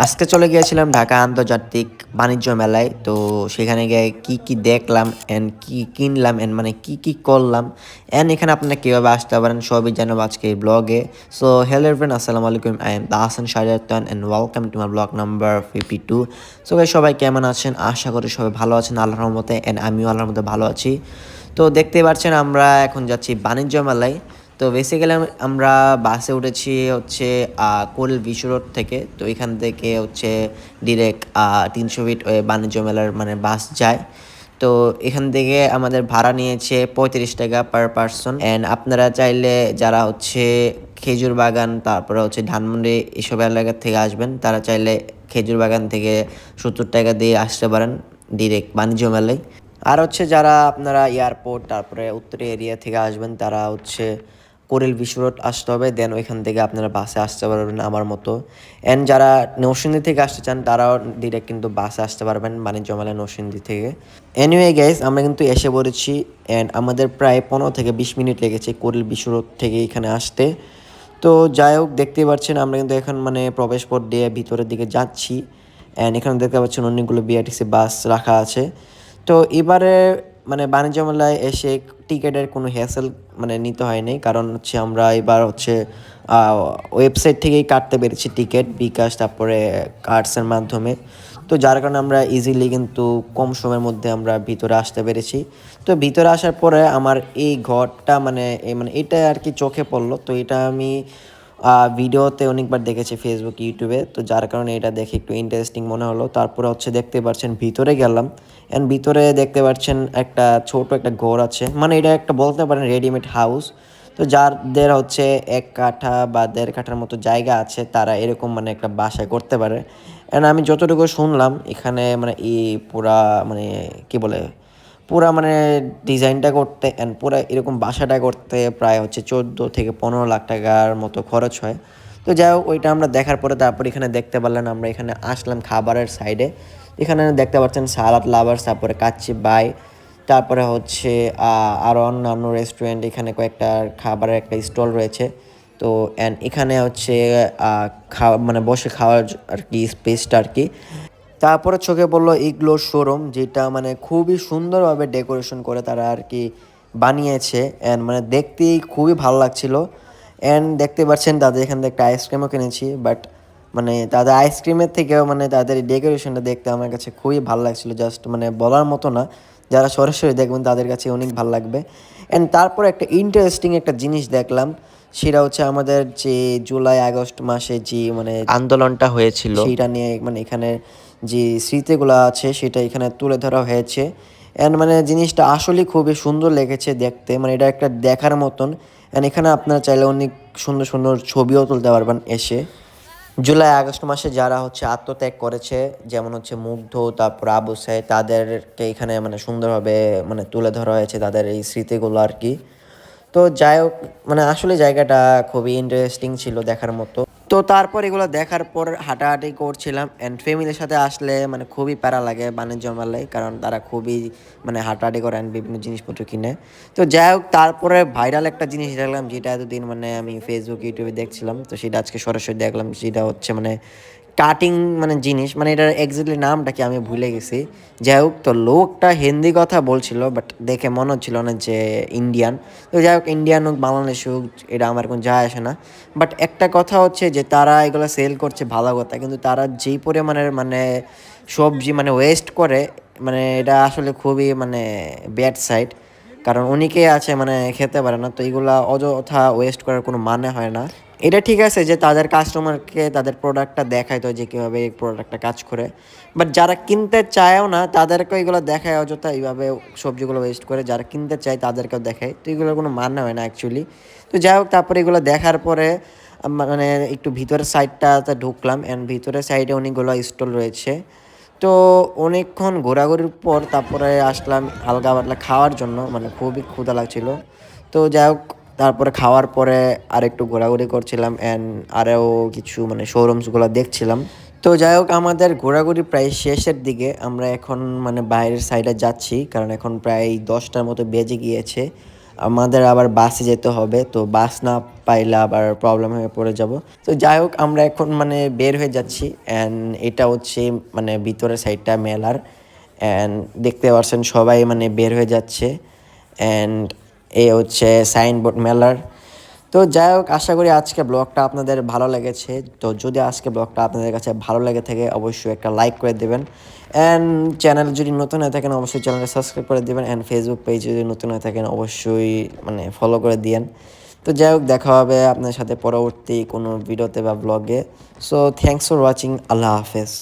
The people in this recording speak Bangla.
আজকে চলে গিয়েছিলাম ঢাকা আন্তর্জাতিক বাণিজ্য মেলায়। তো সেখানে গিয়ে কি কি দেখলাম অ্যান্ড কি কিনলাম অ্যান্ড মানে কি কি করলাম অ্যান্ড এখানে আপনারা কীভাবে আসতে পারেন সবই জানাব আজকে এই ব্লগে। সো হ্যালো ফ্রেন্ড আসসালামু আলাইকুম I am দাহাসান Shahjahan and welcome to my blog number fifty two so সবাই কেমন আছেন? আশা করি সবাই ভালো আছেন, আল্লাহর মতে অ্যান্ড আমিও আল্লাহর মধ্যে ভালো আছি। তো দেখতে পাচ্ছেন আমরা এখন যাচ্ছি বাণিজ্য মেলায়। তো বেসিক্যালি আমরা বাসে উঠেছি হচ্ছে কোল বিশ্ব রোড থেকে। তো এখান থেকে হচ্ছে ডিরেক্ট তিনশো ফিট বাণিজ্য মেলার মানে বাস যায়। তো এখান থেকে আমাদের ভাড়া নিয়েছে পঁয়ত্রিশ টাকা পার পার্সন অ্যান্ড আপনারা চাইলে যারা হচ্ছে খেজুর বাগান, তারপরে হচ্ছে ধানমন্ডি এসব এলাকা থেকে আসবেন, তারা চাইলে খেজুর বাগান থেকে সত্তর টাকা দিয়ে আসতে পারেন ডিরেক্ট বাণিজ্য মেলায়। আর হচ্ছে যারা আপনারা এয়ারপোর্ট তারপরে উত্তর এরিয়া থেকে আসবেন, তারা হচ্ছে কোরেল বিশ্ব রোড আসতে হবে দেন ওইখান থেকে আপনারা বাসে আসতে পারবেন আমার মতো। অ্যান্ড যারা নৌসিন্দি থেকে আসতে চান, তারাও ডিরেক্ট কিন্তু বাসে আসতে পারবেন, বাণিজ্য মেলা নৌসিন্দি থেকে। এনিওয়ে গাইজ আমরা কিন্তু এসে পড়েছি অ্যান্ড আমাদের প্রায় পনেরো থেকে বিশ মিনিট লেগেছে কোরেল বিশ্ব রোড থেকে এখানে আসতে। তো যাই হোক, দেখতেই পাচ্ছেন, আমরা কিন্তু এখন মানে প্রবেশ পথ দিয়ে ভিতরের দিকে যাচ্ছি। অ্যান্ড এখানে দেখতে পাচ্ছেন অনেকগুলো বিআরটিসি বাস রাখা আছে। তো এবারে মানে বাণিজ্য মেলায় এসে টিকিটের কোনো হ্যাসেল মানে নিতে হয়নি। কারণ হচ্ছে আমরা এবার হচ্ছে ওয়েবসাইট থেকেই কাটতে পেরেছি টিকিট, বিকাশ, তারপরে কার্ডসের মাধ্যমে। তো যার কারণে আমরা ইজিলি কিন্তু কম সময়ের মধ্যে আমরা ভিতরে আসতে পেরেছি। তো ভিতরে আসার পরে আমার এই ঘরটা মানে মানে এটা আর কি চোখে পড়ল। তো এটা আমি ভিডিওতে অনেকবার দেখেছি ফেসবুক ইউটিউবে তো যার কারণে এটা দেখে একটু ইন্টারেস্টিং মনে হলো। তারপরে হচ্ছে দেখতে পাচ্ছেন ভিতরে গেলাম। অ্যান্ড ভিতরে দেখতে পাচ্ছেন একটা ছোট একটা ঘর আছে। মানে এটা একটা বলতে পারেন রেডিমেড হাউস তো যাদের হচ্ছে এক কাঠা বা দেড় কাঠার মতো জায়গা আছে, তারা এরকম মানে একটা বাসায় করতে পারে। অ্যান্ড আমি যতটুকু শুনলাম, এখানে মানে এই পুরা মানে কি বলে পুরা মানে ডিজাইনটা করতে অ্যান্ড পুরা এরকম বাসাটা করতে প্রায় হচ্ছে চোদ্দ থেকে পনেরো লাখ টাকার মতো খরচ হয়। তো যাই হোক, ওইটা আমরা দেখার পরে তারপর এখানে দেখতে পারলেন, আমরা এখানে আসলাম খাবারের সাইডে এখানে দেখতে পাচ্ছেন সালাদ লাভার্স তারপরে কাচ্চি বাই, তারপরে হচ্ছে আরও অন্যান্য রেস্টুরেন্ট এখানে কয়েকটা খাবারের একটা স্টল রয়েছে। তো অ্যান্ড এখানে হচ্ছে খাওয়া মানে বসে খাওয়ার আর কি স্পেসটা আর কি। তারপরে চোখে পড়ল ইগলোর শোরুম যেটা মানে খুবই সুন্দরভাবে ডেকোরেশন করে তারা আর কি বানিয়েছে। অ্যান্ড মানে দেখতেই খুবই ভালো লাগছিল। অ্যান্ড দেখতে পাচ্ছেন তাদের এখান থেকে একটা আইসক্রিমও কিনেছি বাট মানে তাদের আইসক্রিমের থেকেও মানে তাদের ডেকোরেশনটা দেখতে আমার কাছে খুবই ভালো লাগছিল জাস্ট মানে বলার মতো না। যারা সরাসরি দেখবেন তাদের কাছে অনেক ভালো লাগবে। অ্যান্ড তারপর একটা ইন্টারেস্টিং একটা জিনিস দেখলাম সেটা হচ্ছে আমাদের যে জুলাই আগস্ট মাসে যে মানে আন্দোলনটা হয়েছিল। সেটা নিয়ে মানে এখানে যে স্মৃতিগুলো আছে সেটা এখানে তুলে ধরা হয়েছে। অ্যান্ড মানে জিনিসটা আসলে খুবই সুন্দর লেগেছে দেখতে। মানে এটা একটা দেখার মতন। অ্যান্ড এখানে আপনারা চাইলে অনেক সুন্দর সুন্দর ছবিও তুলতে পারবেন এসে। জুলাই, আগস্ট মাসে যারা হচ্ছে আত্মত্যাগ করেছে, যেমন হচ্ছে মুগ্ধ, তারপর আবু সাহেব তাদেরকে এখানে মানে সুন্দরভাবে মানে তুলে ধরা হয়েছে তাদের এই স্মৃতিগুলো আর কি। তো যাই হোক মানে আসলে জায়গাটা খুবই ইন্টারেস্টিং ছিল দেখার মতো। তো তারপর এগুলো দেখার পর হাঁটাহাঁটি করছিলাম অ্যান্ড ফ্যামিলির সাথে আসলে মানে খুবই প্যারা লাগে বাণিজ্য মেলায়, কারণ তারা খুবই মানে হাঁটাহাঁটি করে অ্যান্ড বিভিন্ন জিনিসপত্র কিনে। তো যাই হোক, তারপরে ভাইরাল একটা জিনিস দেখলাম, যেটা এতদিন মানে আমি ফেসবুক ইউটিউবে দেখছিলাম, তো সেটা আজকে সরাসরি দেখলাম, সেটা হচ্ছে মানে কাটিং মানে জিনিস মানে এটার এক্স্যাক্টলি নামটা কি আমি ভুলে গেছি। যাই হোক, তো লোকটা হিন্দি কথা বলছিল বাট দেখে মনে হচ্ছিল না যে ইন্ডিয়ান তো যাই হোক ইন্ডিয়ান হোক বাংলাদেশ হোক, এটা আমার কোনো যায় আসে না। বাট একটা কথা হচ্ছে যে তারা এগুলো সেল করছে ভালো কথা, কিন্তু তারা যেই পরিমাণের মানে সবজি মানে ওয়েস্ট করে মানে এটা আসলে খুবই মানে ব্যাড সাইড কারণ অনেকেই আছে মানে খেতে পারে না, তো এগুলা অযথা ওয়েস্ট করার কোনো মানে হয় না। এটা ঠিক আছে যে তাদের কাস্টমারকে তাদের প্রোডাক্টটা দেখায় তো যে কীভাবে এই প্রোডাক্টটা কাজ করে। বাট যারা কিনতে চায়ও না তাদেরকে এগুলো দেখায় অযথা এইভাবে সবজিগুলো ওয়েস্ট করে। যারা কিনতে চায়, তাদেরকেও দেখায়। তো এগুলোর কোনো মানে হয় না অ্যাকচুয়ালি তো যাই হোক, তারপরে এগুলো দেখার পরে মানে একটু ভিতরের সাইডটাতে ঢুকলাম। অ্যান্ড ভিতরের সাইডে অনেকগুলো স্টল রয়েছে। তো অনেকক্ষণ ঘোরাঘুরির পর তারপরে আসলাম হালকা পাতলা খাওয়ার জন্য। মানে খুবই ক্ষুধা লাগছিল। তো যাই হোক তারপরে খাওয়ার পরে আর একটু ঘোরাঘুরি করছিলাম অ্যান্ড আরও কিছু মানে শোরুমসগুলো দেখছিলাম। তো যাই হোক, আমাদের ঘোরাঘুরি প্রায় শেষের দিকে। আমরা এখন মানে বাইরের সাইডে যাচ্ছি, কারণ এখন প্রায় দশটার মতো বেজে গিয়েছে। আমাদের আবার বাসে যেতে হবে, তো বাস না পাইলে আবার প্রবলেম হয়ে পড়ে যাব। তো যাই হোক, আমরা এখন মানে বের হয়ে যাচ্ছি অ্যান্ড এটা হচ্ছে মানে ভিতরের সাইডটা মেলার। অ্যান্ড দেখতে পাচ্ছেন সবাই মানে বের হয়ে যাচ্ছে। অ্যান্ড এ হচ্ছে সাইনবোর্ড মেলার। তো যাই হোক, আশা করি আজকে ব্লগটা আপনাদের ভালো লেগেছে। তো যদি আজকে ব্লগটা আপনাদের কাছে ভালো লেগে থাকে, অবশ্যই একটা লাইক করে দেবেন। অ্যান্ড চ্যানেল যদি নতুন হয়ে থাকেন, অবশ্যই চ্যানেলটা সাবস্ক্রাইব করে দেবেন। অ্যান্ড ফেসবুক পেজ যদি নতুন হয়ে থাকেন, অবশ্যই মানে ফলো করে দিয়েন। তো যাই হোক, দেখা হবে আপনার সাথে পরবর্তী কোনো ভিডিওতে বা ব্লগে সো থ্যাংকস ফর ওয়াচিং আল্লাহ হাফেজ।